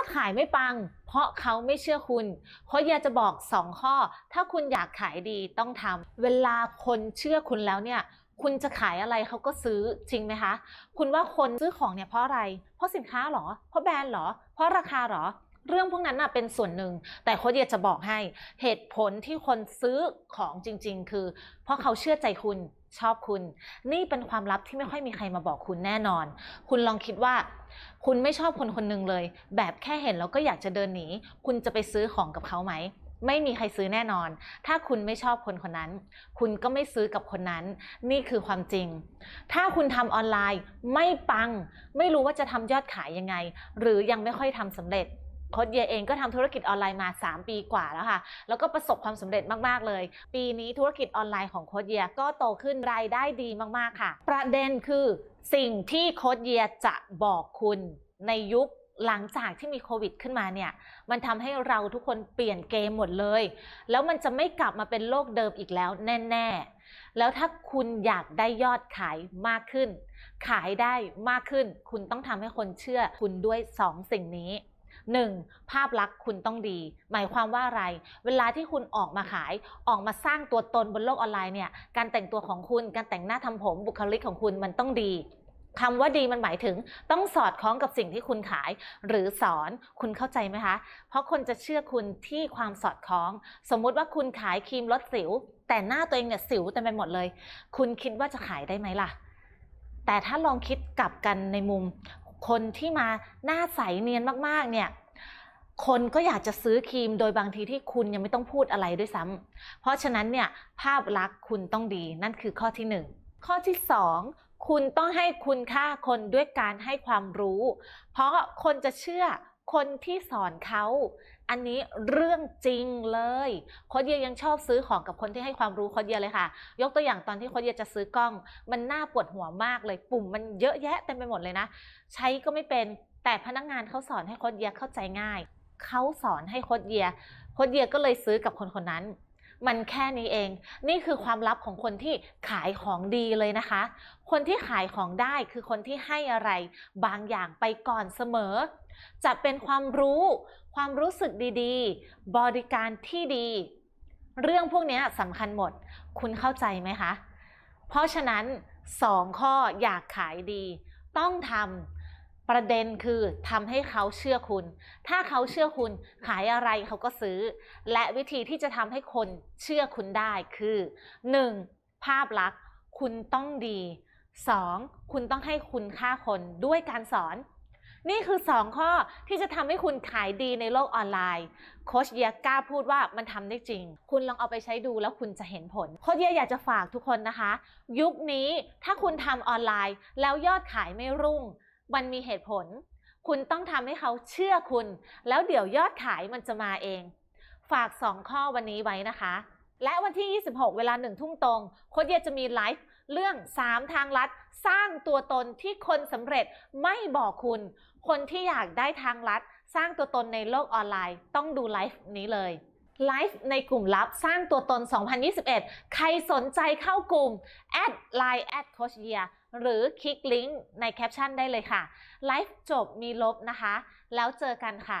อดขายไม่ปัง เพราะเขาไม่เชื่อคุณเพราะอยากจะบอก 2 ข้อ ถ้าคุณอยากขายดีต้องทำเวลาคนเชื่อคุณแล้วเนี่ยคุณจะขายอะไรเขาก็ซื้อจริงไหมคะ คุณว่าคนซื้อของเนี่ยเพราะอะไร เพราะสินค้าเหรอ เพราะแบรนด์เหรอ เพราะราคาเหรอ เรื่องพวกนั้นน่ะเป็นส่วนหนึ่ง แต่โค้ชอยากจะบอกให้เหตุผลที่คนซื้อของจริง ๆ คือ เพราะเขาเชื่อใจคุณชอบคุณ นี่เป็นความลับที่ไม่ค่อยมีใครมาบอกคุณแน่นอน คุณลองคิดว่า คุณไม่ชอบคนคนหนึ่งเลย แบบแค่เห็นแล้วก็อยากจะเดินหนี คุณจะไปซื้อของกับเขาไหมไม่มีใครซื้อแน่นอน ถ้าคุณไม่ชอบคนคนนั้น คุณก็ไม่ซื้อกับคนนั้น นี่คือความจริง ถ้าคุณทำออนไลน์ไม่ปัง ไม่รู้ว่าจะทำยอดขายยังไง หรือยังไม่ค่อยทำสำเร็จ โค้ชเยเองก็ทำธุรกิจออนไลน์มา 3 ปีกว่าแล้วค่ะ แล้วก็ประสบความสำเร็จมากๆเลย ปีนี้ธุรกิจออนไลน์ของโค้ชเยก็โตขึ้นรายได้ดีมากๆค่ะ ประเด็นคือสิ่งที่โค้ชเยียจะบอกคุณในยุคหลังจากที่มีโควิดขึ้นมาเนี่ย มันทำให้เราทุกคนเปลี่ยนเกมหมดเลย แล้วมันจะไม่กลับมาเป็นโลกเดิมอีกแล้วแน่ ๆ แล้วถ้าคุณอยากได้ยอดขายมากขึ้น ขายได้มากขึ้น คุณต้องทำให้คนเชื่อคุณด้วย 2 สิ่งนี้ 1. ภาพลักษณ์คุณต้องดี หมายความว่าอะไร เวลาที่คุณออกมาขายออกมาสร้างตัวตนบนโลกออนไลน์เนี่ยการแต่งตัวของคุณการแต่งหน้าทำผมบุคลิกของคุณมันต้องดีคำว่าดีมันหมายถึงต้องสอดคล้องกับสิ่งที่คุณขาย หรือสอนคุณเข้าใจไหมคะ เพราะคนจะเชื่อคุณที่ความสอดคล้อง สมมุติว่าคุณขายครีมลดสิว แต่หน้าตัวเองเนี่ยสิวเต็มไปหมดเลย คุณคิดว่าจะขายได้ไหมล่ะ แต่ถ้าลองคิดกลับกันในมุม คนที่มาหน้าใสเนียนมากๆเนี่ย คนก็อยากจะซื้อครีมโดยบางทีที่คุณยังไม่ต้องพูดอะไรด้วยซ้ำ เพราะฉะนั้นเนี่ยภาพลักษณ์คุณต้องดีนั่นคือข้อที่หนึ่งข้อที่สองคุณต้องให้คุณค่าคนด้วยการให้ความรู้ เพราะคนจะเชื่อคนที่สอนเขา อันนี้เรื่องจริงเลยโคดเยียยังชอบซื้อของกับคนที่ให้ความรู้โคดเยียเลยค่ะ ยกตัวอย่างตอนที่โคดเยียจะซื้อกล้อง มันน่าปวดหัวมากเลย ปุ่มมันเยอะแยะเต็มไปหมดเลยนะ ใช้ก็ไม่เป็นแต่พนักงานเขาสอนให้โคดเยียเข้าใจง่าย เขาสอนให้โคดเยียโคดเยียก็เลยซื้อกับคนคนนั้น มันแค่นี้เอง นี่คือความลับของคนที่ขายของดีเลยนะคะ คนที่ขายของได้คือคนที่ให้อะไรบางอย่างไปก่อนเสมอ จะเป็นความรู้ ความรู้สึกดีๆ บริการที่ดี เรื่องพวกนี้สำคัญหมด คุณเข้าใจไหมคะ เพราะฉะนั้น2ข้ออยากขายดี ต้องทำ ประเด็นคือทำให้เขาเชื่อคุณ ถ้าเขาเชื่อคุณขายอะไรเขาก็ซื้อ และวิธีที่จะทำให้คนเชื่อคุณได้คือ 1. ภาพลักษณ์คุณต้องดี 2. คุณต้องให้คุณค่าคนด้วยการสอน นี่คือ 2 ข้อที่จะทำให้คุณขายดีในโลกออนไลน์ โคชเยียกล้าพูดว่ามันทำได้จริง คุณลองเอาไปใช้ดูแล้วคุณจะเห็นผล โคชเยียอยากจะฝากทุกคนนะคะ ยุคนี้ถ้าคุณทำออนไลน์แล้วยอดขายไม่รุ่ง มันมีเหตุผล คุณต้องทำให้เขาเชื่อคุณ แล้วเดี๋ยวยอดขายมันจะมาเอง ฝาก 2 ข้อวันนี้ไว้นะคะ และวันที่ 26 เวลาหนึ่งทุ่มตรงโคชเยียจะมีไลฟ์เรื่อง 3 ทางลัด สร้างตัวตนที่คนสำเร็จไม่บอกคุณ คนที่อยากได้ทางลัด สร้างตัวตนในโลกออนไลน์ ต้องดูไลฟ์นี้เลย ไลฟ์ในกลุ่มลับสร้างตัวตน 2021 ใครสนใจเข้ากลุ่มแอดไลน์แอดโคชเยียหรือคลิกลิงก์ในแคปชั่นได้เลยค่ะ ไลฟ์จบมีลบนะคะ แล้วเจอกันค่ะ